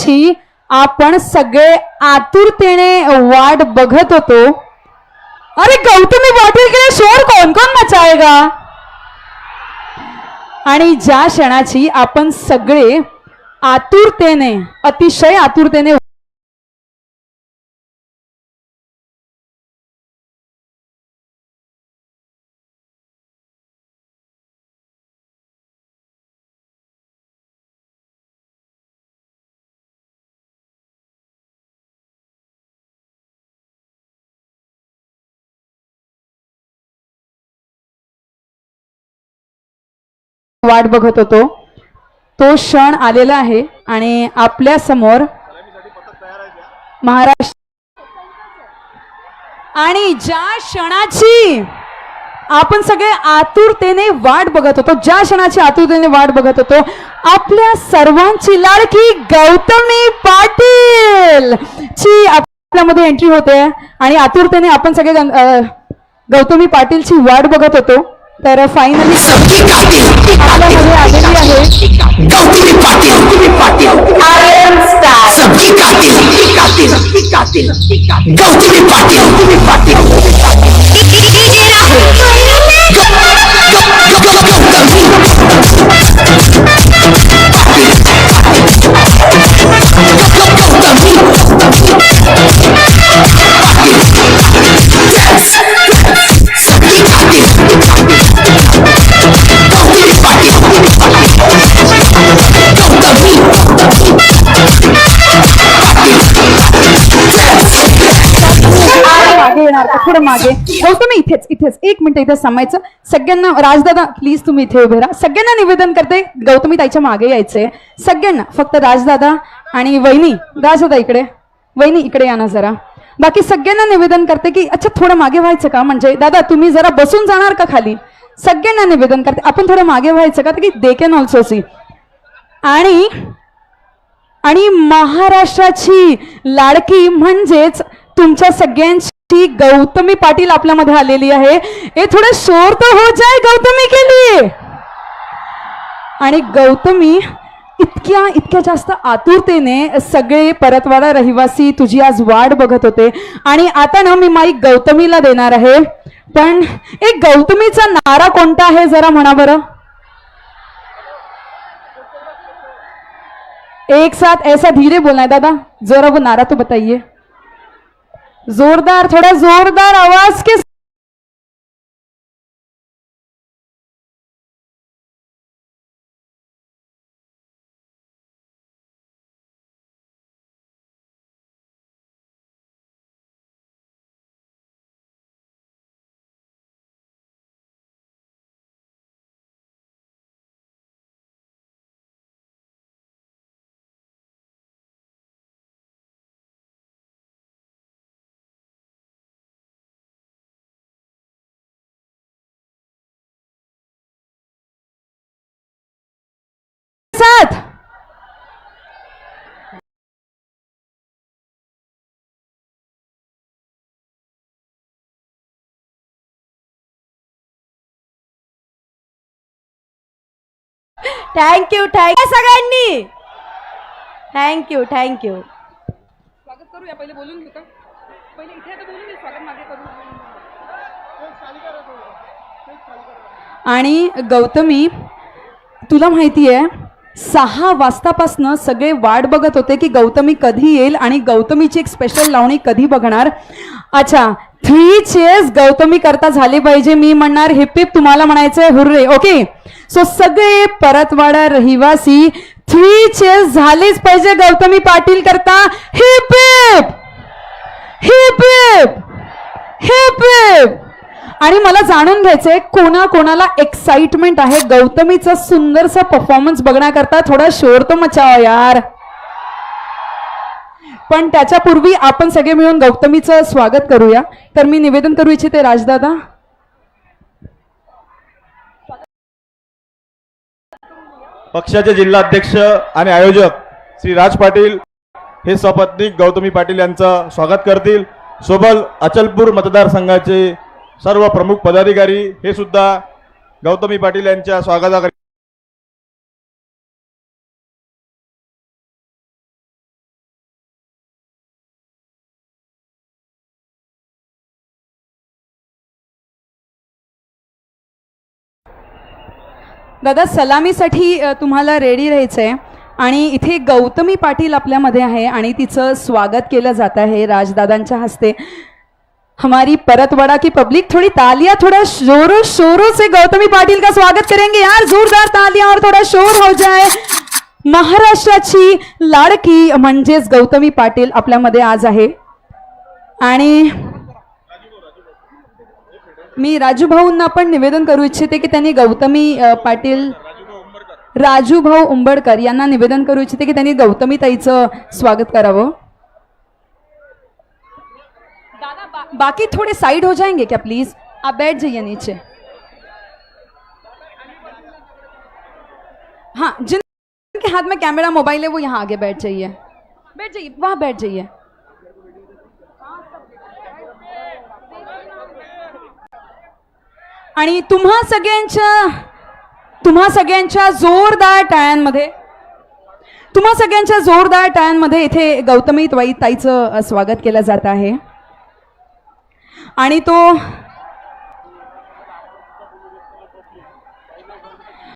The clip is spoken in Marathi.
क्षणाची आपण सगळे आतुरतेने वाट बघत होतो. अरे गौतमी पाटील के शोर कौन कौन मचाएगा? आणि ज्या क्षणाची आपण सगळे आतुरतेने अतिशय आतुरतेने वाट बघत होतो. तो क्षण आलेला आहे आणि आपल्यासमोर महाराष्ट्र आणि ज्या क्षणाची आपण सगळे आतुरतेने वाट बघत होतो ज्या क्षणाची आतुरतेने वाट बघत होतो आपल्या सर्वांची लाडकी गौतमी पाटील ची आपल्यामध्ये एंट्री होते आणि आतुरतेने आपण सगळे गौतमी पाटीलची वाट बघत होतो. तर फायनली आपल्यामध्ये आलेली आहे गौतमी पाटील. येणार का? थोडं मागे. हो, गौतमी इथेच इथेच. एक मिनिट इथे समायचं सगळ्यांना राजदादा प्लीज तुम्ही इथे उभे राहा. सगळ्यांना निवेदन करते. गौतमी ताईच्या मागे यायचंय. सगळ्यांना फक्त राजदादा आणि वहिनी. राजदादा इकडे. वहिनी इकडे या ना जरा. बाकी सगळ्यांना निवेदन करते की अच्छा थोडं मागे व्हायचं का? म्हणजे दादा तुम्ही जरा बसून जाणार का खाली? सगळ्यांना निवेदन करते. आपण थोडं मागे व्हायचं का? की दे कॅन ऑल्सो सी आणि आणि महाराष्ट्राची लाडकी म्हणजेच तुमच्या सगळ्यांची ती गौतमी पाटील आपल्यामध्ये आलेली आहे. हे थोडं शोर तर हो जाय गौतमी के लिए आणि गौतमी इतक्या इतक्या जास्त आतुरतेने सगळे परतवाडा रहिवासी तुझी आज वाट बघत होते. आणि आता ना मी माईक गौतमीला देणार आहे. पण एक गौतमीचा नारा कोणता आहे जरा म्हणा बरं? एक साथ ऐसा धीरे बोलना है दादा. जरा वो नारा तो बताइए. जोरदार थोड़ा जोरदार आवाज के थँक्यू थँक्यू सगळ्यांनी. थँक्यू थँक्यू स्वागत करूया पहिले बोलून घेऊ का? पहिले इथे आता बोलून स्वागत मागे करू आणि गौतमी तुला माहिती आहे सहा वाजतापासनं सगळे वाट बघत होते की गौतमी कधी येईल आणि गौतमीची एक स्पेशल लावणी कधी बघणार? अच्छा थ्री चेस गौतमी करता झाले पाहिजे. मी म्हणणार हिप तुम्हाला म्हणायचंय हुर्रे. ओके सो सगळे परतवाडा रहिवासी थ्री चेस झालेच पाहिजे गौतमी पाटील करता. हिप हिप हिप हिप आणि मला जाणून घ्यायचंय कोणा कोणाला एक्साइटमेंट आहे? गौतमीचा सुंदरसा परफॉर्मन्स बघण्याकरता थोडा शोर तो मचावा यार. पण त्याच्यापूर्वी आपण सगळे मिळून गौतमीचं स्वागत करूया. तर मी निवेदन करू इच्छिते राजदादा. पक्षाचे जिल्हाध्यक्ष आणि आयोजक श्री राज पाटील हे सपत्नीक गौतमी पाटील यांचं स्वागत करतील. सोबत अचलपूर मतदारसंघाचे सर्व प्रमुख पदाधिकारी हे सुद्धा गौतमी पाटील यांच्या स्वागताकरिता दादा सलामीसाठी तुम्हाला रेडी राहायचं आहे आणि इथे गौतमी पाटील आपल्यामध्ये आहे आणि तिचं स्वागत केलं जात आहे राजदादांच्या हस्ते. हमारी परतवाड़ा की पब्लिक थोड़ी तालियां थोड़ा जोरों शोरों से गौतमी पाटील का स्वागत करेंगे यार. जोरदार तालियां और थोड़ा शोर हो जाए. महाराष्ट्राची लाडकी म्हणजेच गौतमी पाटील आपल्यामध्ये आज आहे. आणि मी राजू भाऊंना पण निवेदन करू इच्छिते की त्यांनी गौतमी पाटील राजू भाऊ उंबडकर यांना निवेदन करू इच्छिते की त्यांनी गौतमी ताईचं स्वागत करावं. दादा बा, बाकी थोड़े साइड हो जाएंगे क्या प्लीज आप बैठ जाइए नीचे. हाँ जिनके हाथ में कैमरा मोबाइल है वो यहाँ आगे बैठ जाइए. बैठ जाइए। वहाँ बैठ जाइए. आणि तुम्हा सगळ्यांच्या तुम्हा सगळ्यांच्या जोरदार टाळ्यांमध्ये तुम्हा सगळ्यांच्या जोरदार टाळ्यांमध्ये इथे गौतमी ताईचं स्वागत केलं जात आहे. आणि तो